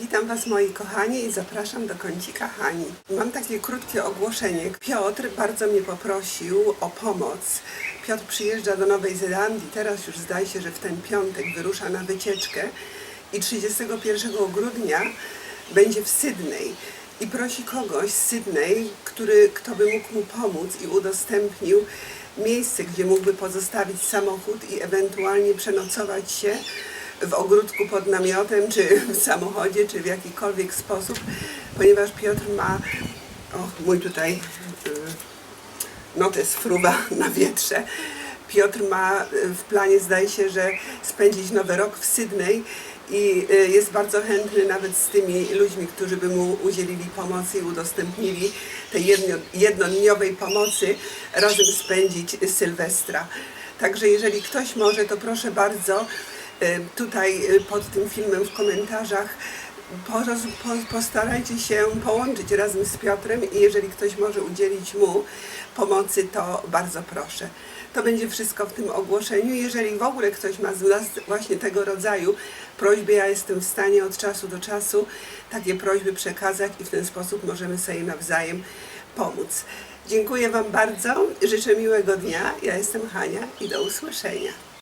Witam Was moi kochani i zapraszam do kącika Hani. Mam takie krótkie ogłoszenie. Piotr bardzo mnie poprosił o pomoc. Piotr przyjeżdża do Nowej Zelandii, teraz już zdaje się, że w ten piątek wyrusza na wycieczkę i 31 grudnia będzie w Sydney. I prosi kogoś z Sydney, który, kto by mógł mu pomóc i udostępnił miejsce, gdzie mógłby pozostawić samochód i ewentualnie przenocować się w ogródku pod namiotem, czy w samochodzie, czy w jakikolwiek sposób, ponieważ Piotr ma, o mój tutaj y, notes fruwa na wietrze. Piotr ma y, w planie, zdaje się, że spędzić nowy rok w Sydney i y, jest bardzo chętny nawet z tymi ludźmi, którzy by mu udzielili pomocy i udostępnili tej jedno, jednodniowej pomocy, razem spędzić Sylwestra. Także jeżeli ktoś może, to proszę bardzo, tutaj y, pod tym filmem w komentarzach postarajcie się połączyć razem z Piotrem i jeżeli ktoś może udzielić mu pomocy, to bardzo proszę. To będzie wszystko w tym ogłoszeniu. Jeżeli w ogóle ktoś ma z nas właśnie tego rodzaju prośby, ja jestem w stanie od czasu do czasu takie prośby przekazać i w ten sposób możemy sobie nawzajem pomóc. Dziękuję Wam bardzo, życzę miłego dnia. Ja jestem Hania i do usłyszenia.